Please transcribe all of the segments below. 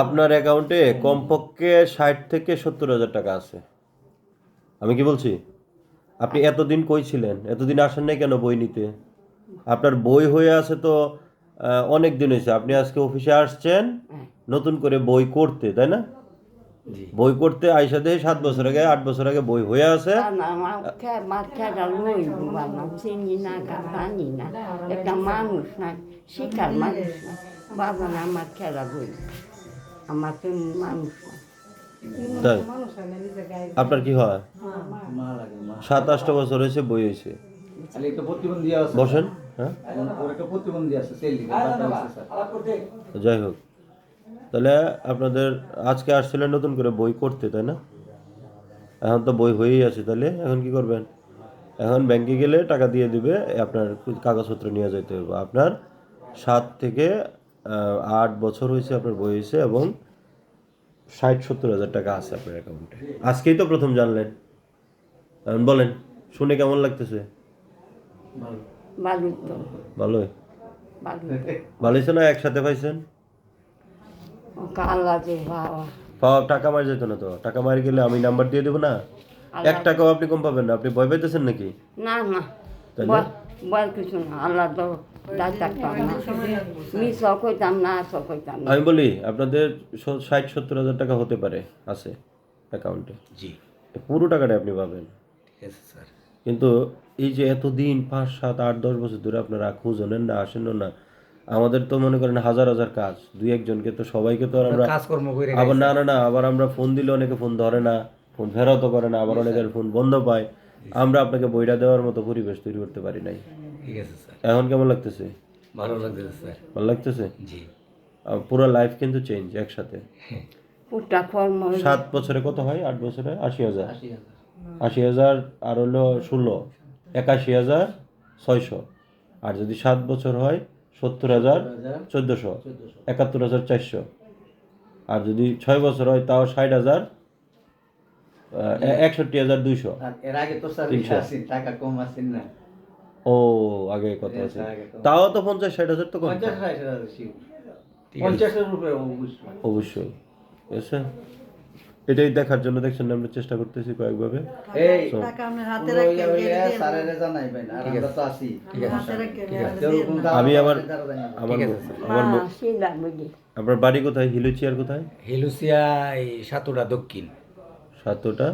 আপনার অ্যাকাউন্টে কমপক্ষে ষাট থেকে সত্তর হাজার টাকা আছে। আমি কি বলছি? আপনি এতদিন কই ছিলেন? এতদিন আসেন নাই কেন বই নিতে? আপনার বই হয়ে আছে তো অনেক দিন হয়েছে। আপনি আজকে অফিসে আসছেন নতুন করে বই করতে তাই না? বই করতে আইসা দিয়ে সাত বছর আগে আট বছর আগে বই হয়ে আছে। একটা মানুষ না শিকার মানুষ না বাবা না আমার খেলা লই আমার তো মানুষ তাই? আপনার কি হয়? সাত আটটা বছর হয়েছে বই হয়েছে। বসেন হ্যাঁ? ওর একটা প্রতিবন্ধী আছে সেলি যাই হোক। তাহলে আপনাদের আজকে আসছিলেন নতুন করে বই করতে তাই না? এখন তো বই হয়েই আছে তাহলে এখন কি করবেন? এখন ব্যাংকে গেলে টাকা দিয়ে দিবে আপনার কাগজপত্র নিয়ে যেতে হবে। আপনার সাত থেকে আট বছর হয়েছে আপনার বই হয়েছে এবং ষাট সত্তর হাজার টাকা আছে আপনার অ্যাকাউন্টে আজকেই তো প্রথম জানলেন। বলেন শুনে কেমন লাগতেছে? ভালোই। ভালো। হয়েছে না? একসাথে পাইছেন? পাওয়া। টাকা মার যেত না তো। টাকা মারি গেলে আমি নাম্বার দিয়ে দেবো না? এক টাকাও আপনি কম পাবেন না। আপনি ভয় পাইতেছেন নাকি? না না। কিছু না। আল্লাহ থাকতাম না মিস কইতাম না আস কইতাম না। আমি বলি আপনাদের ষাট সত্তর হাজার টাকা হতে পারে আছে অ্যাকাউন্টে জি। পুরো টাকাটা আপনি পাবেন। ঠিক আছে স্যার কিন্তু এই যে এতদিন পাঁচ সাত আট দশ বছর ধরে আপনারা খোঁজ নেন না আসেন না আমাদের তো মনে করেন হাজার হাজার কাজ। দুই একজনকে তো সবাইকে তো আমরা কাজকর্ম করে আবার না না না আবার আমরা ফোন দিলে অনেকে ফোন ধরে না ফোন ফেরতও করে না আবার অনেকের ফোন বন্ধ পায়। আমরা আপনাকে বইটা দেওয়ার মতো পরিবেশ তৈরি করতে পারি নাই। ঠিক আছে স্যার। এখন কেমন লাগতেছে? ভালো লাগতেছে স্যার। ভালো লাগতেছে? জি। পুরো লাইফ কিন্তু চেঞ্জ একসাথে। সাত বছরে কত হয়? আট বছরে? আশি হাজার। আশি হাজার। আর হলো ষোলো। একাশি হাজার ছয়শো। আর যদি সাত বছর হয় সত্তর হাজার চোদ্দোশো। একাত্তর হাজার চারশো। আর যদি ছয় বছর হয় তাও ষাট হাজার একষট্টি হাজার দুইশো। আর এর আগে তো স্যার টাকা কম আসেন না। ও আগে কত আছে। তাও তো পঞ্চাশ ষাট হাজার তো কম। অবশ্যই। অবশ্যই। ঠিক এটাই দেখার জন্য দেখছেন না আমরা চেষ্টা করতেছি কয়েকভাবে। আমি আবার। আমার আপনার বাড়ি কোথায়? হিলুচিয়ার কোথায়? হেলুসিয়া এই সাতোটা দক্ষিণ। সাতটা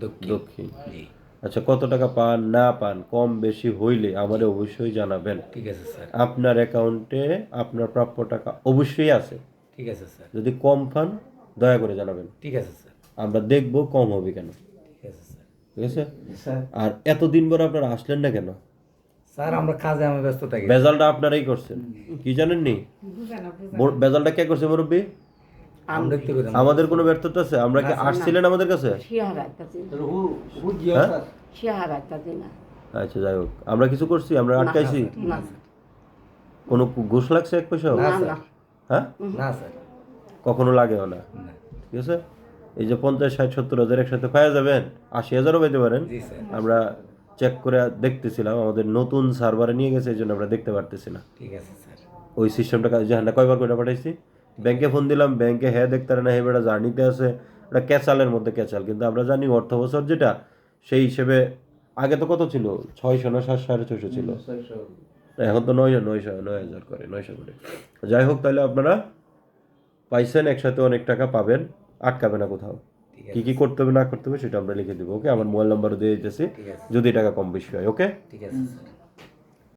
দক্ষিণ। দক্ষিণ। জি। আচ্ছা কত টাকা পান না পান কম বেশি হইলে আমাদের অবশ্যই জানাবেন। ঠিক আছে স্যার। আপনার অ্যাকাউন্টে আপনার প্রাপ্য টাকা অবশ্যই আছে। ঠিক আছে স্যার। যদি কম পান দয়া করে জানাবেন। ঠিক আছে স্যার। আমরা দেখব কম হবে কেন। ঠিক আছে স্যার। ঠিক আছে? স্যার। আর এতদিন পর আপনারা আসলেন না কেন? স্যার আমরা কাজে আমি ব্যস্ত থাকি। বেজালটা আপনারাই করছেন। কি জানেন নি বেজালটা কে করছে মুরব্বী? আমরা আমাদের কোনো ব্যর্থতা আছে? আমরা কি আসছিলেন আমাদের কাছে? হ্যাঁ? আচ্ছা যাই হোক। আমরা কিছু করছি আমরা আটকাইছি। কোনো ঘুষ লাগছে এক পয়সা না স্যার। না। হ্যাঁ? কখনো লাগেও না। ঠিক আছে? এই যে পঞ্চাশ ষাট সত্তর হাজার একসাথে পাওয়া যাবেন আশি হাজারও পেতে পারেন। আমরা চেক করে দেখতেছিলাম আমাদের নতুন সার্ভারে নিয়ে গেছে এই জন্য আমরা দেখতে পারতেছি না। ঠিক আছে স্যার। ওই সিস্টেমটা জাহান্না কয়বার করে পাঠাইছি? ব্যাংকে ফোন দিলাম ব্যাংকে হ্যাঁ দেখতে পারে না হ্যাঁ বেটা জার্নিতে আছে। এটা ক্যাচালের মধ্যে ক্যাচাল কিন্তু আমরা জানি অর্থ বছর যেটা সেই হিসেবে আগে তো কত ছিল? ছয়শো না সাত সাড়ে ছয়শো ছিল? এখন তো নয়শো নয়শো নয় হাজার করে নয়শো করে। যাই হোক তাহলে আপনারা পাইছেন একসাথে অনেক টাকা পাবেন আটকাবে না কোথাও। কি কি করতে হবে না করতে হবে সেটা আমরা লিখে দেবো ওকে? আমার মোবাইল নাম্বারও দিয়ে দিতেছি যদি টাকা কম বেশি হয় ওকে? ঠিক আছে